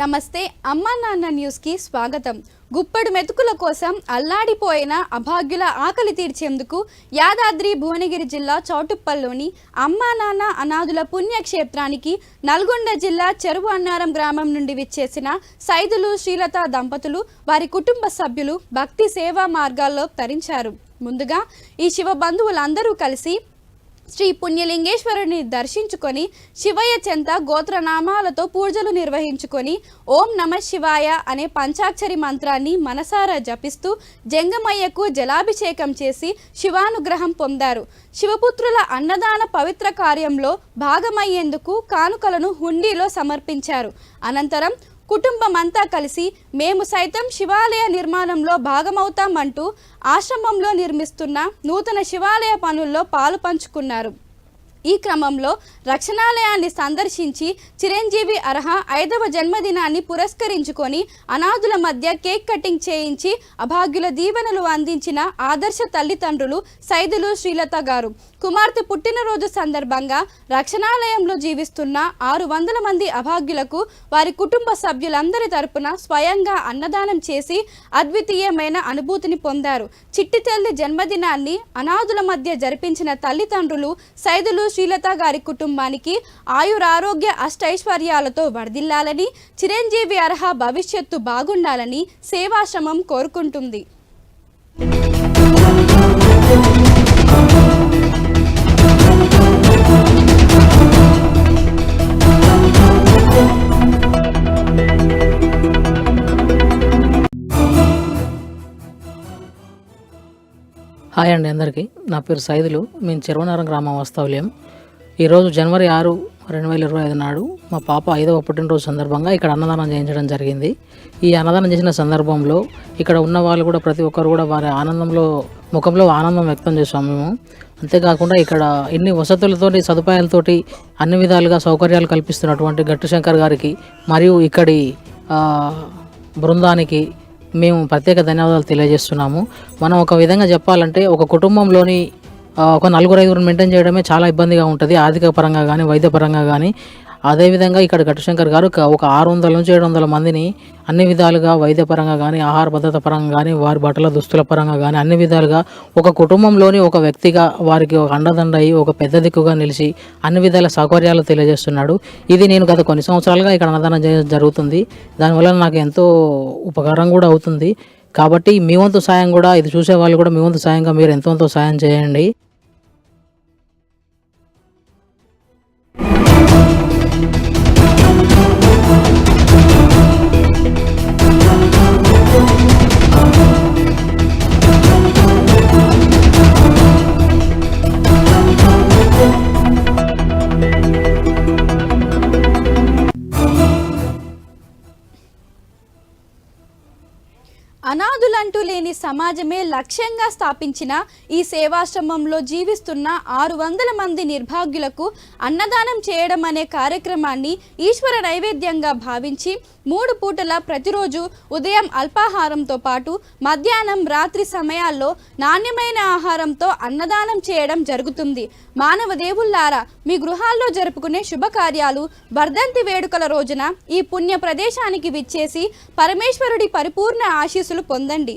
నమస్తే అమ్మా నాన్న న్యూస్కి స్వాగతం. గుప్పడు మెతుకుల కోసం అల్లాడిపోయిన అభాగ్యుల ఆకలి తీర్చేందుకు యాదాద్రి భువనగిరి జిల్లా చౌటుప్పల్లోని అమ్మా నాన్న అనాథుల పుణ్యక్షేత్రానికి నల్గొండ జిల్లా చెరువు అన్నారం గ్రామం నుండి విచ్చేసిన సైదులు శ్రీలత దంపతులు వారి కుటుంబ సభ్యులు భక్తి సేవా మార్గాల్లో తరించారు. ముందుగా ఈ శివ బంధువులందరూ కలిసి శ్రీ పుణ్యలింగేశ్వరుని దర్శించుకొని శివయ్య చెంత గోత్రనామాలతో పూజలు నిర్వహించుకొని ఓం నమ శివాయ అనే పంచాక్షరి మంత్రాన్ని మనసారా జపిస్తూ జంగమయ్యకు జలాభిషేకం చేసి శివానుగ్రహం పొందారు. శివపుత్రుల అన్నదాన పవిత్ర కార్యంలో భాగమయ్యేందుకు కానుకలను హుండీలో సమర్పించారు. అనంతరం కుటుంబమంతా కలిసి మేము సైతం శివాలయ నిర్మాణంలో భాగమవుతామంటూ ఆశ్రమంలో నిర్మిస్తున్న నూతన శివాలయ పనుల్లో పాలు పంచుకున్నారు. ఈ క్రమంలో రక్షణాలయాన్ని సందర్శించి చిరంజీవి అర్హ ఐదవ జన్మదినాన్ని పురస్కరించుకొని అనాథుల మధ్య కేక్ కటింగ్ చేయించి అభాగ్యుల దీవెనలు అందించిన ఆదర్శ తల్లిదండ్రులు సైదులు శ్రీలత గారు. కుమార్తె పుట్టినరోజు సందర్భంగా రక్షణాలయంలో జీవిస్తున్న ఆరు వందల మంది అభాగ్యులకు వారి కుటుంబ సభ్యులందరి తరపున స్వయంగా అన్నదానం చేసి అద్వితీయమైన అనుభూతిని పొందారు. చిట్టి తల్లి జన్మదినాన్ని అనాథుల మధ్య జరిపించిన తల్లిదండ్రులు సైదులు శ్రీలత గారి కుటుంబానికి ఆయురారోగ్య అష్టైశ్వర్యాలతో వర్ధిల్లాలని చిరంజీవి అర్హ భవిష్యత్తు బాగుండాలని సేవాశ్రమం కోరుకుంటుంది. హాయ్ అండి అందరికీ. నా పేరు సైదులు. మేము చెరువనగరం గ్రామం వాస్తవ్యం ఈరోజు జనవరి ఆరు రెండు వేల ఇరవై ఐదు నాడు మా పాప ఐదవ పుట్టినరోజు సందర్భంగా ఇక్కడ అన్నదానం చేయించడం జరిగింది. ఈ అన్నదానం చేసిన సందర్భంలో ఇక్కడ ఉన్న వాళ్ళు కూడా ప్రతి ఒక్కరు కూడా వారి ఆనందంలో ముఖంలో ఆనందం వ్యక్తం చేసాం మేము. అంతేకాకుండా ఇక్కడ ఇన్ని వసతులతోటి సదుపాయాలతోటి అన్ని విధాలుగా సౌకర్యాలు కల్పిస్తున్నటువంటి గట్టు శంకర్ గారికి మరియు ఇక్కడి బృందానికి మేము ప్రత్యేక ధన్యవాదాలు తెలియజేస్తున్నాము. మనం ఒక విధంగా చెప్పాలంటే ఒక కుటుంబంలోని ఒక నలుగురు ఐదుగురు మెయింటైన్ చేయడమే చాలా ఇబ్బందిగా ఉంటుంది. ఆర్థిక పరంగా కానీ వైద్య పరంగా కానీ అదేవిధంగా ఇక్కడ ఘటశంకర్ గారు ఒక- ఆరు వందల నుంచి ఏడు వందల మందిని అన్ని విధాలుగా వైద్య పరంగా కానీ ఆహార భద్రత పరంగా కానీ వారి బట్టల దుస్తుల పరంగా కానీ అన్ని విధాలుగా ఒక కుటుంబంలోని ఒక వ్యక్తిగా వారికి ఒక అండదండ అయ్యి ఒక పెద్ద దిక్కుగా నిలిచి అన్ని విధాల సౌకర్యాలు తెలియజేస్తున్నాడు. ఇది నేను గత కొన్ని సంవత్సరాలుగా ఇక్కడ అన్నదానం చేయడం జరుగుతుంది. దానివల్ల నాకు ఎంతో ఉపకారం కూడా అవుతుంది. కాబట్టి మీ వంతు సాయం కూడా ఇది చూసే వాళ్ళు కూడా మీ వంతు సాయంగా మీరు ఎంతో ఎంతో సాయం చేయండి. అనాథులంటూ లేని సమాజమే లక్ష్యంగా స్థాపించిన ఈ సేవాశ్రమంలో జీవిస్తున్న ఆరు వందల మంది నిర్భాగ్యులకు అన్నదానం చేయడం అనే కార్యక్రమాన్ని ఈశ్వర నైవేద్యంగా భావించి మూడు పూటల ప్రతిరోజు ఉదయం అల్పాహారంతో పాటు మధ్యాహ్నం రాత్రి సమయాల్లో నాణ్యమైన ఆహారంతో అన్నదానం చేయడం జరుగుతుంది. మానవ దేవుళ్ళారా మీ గృహాల్లో జరుపుకునే శుభకార్యాలు వర్ధంతి వేడుకల రోజున ఈ పుణ్య ప్రదేశానికి విచ్చేసి పరమేశ్వరుడి పరిపూర్ణ ఆశీస్సులు పొందండి.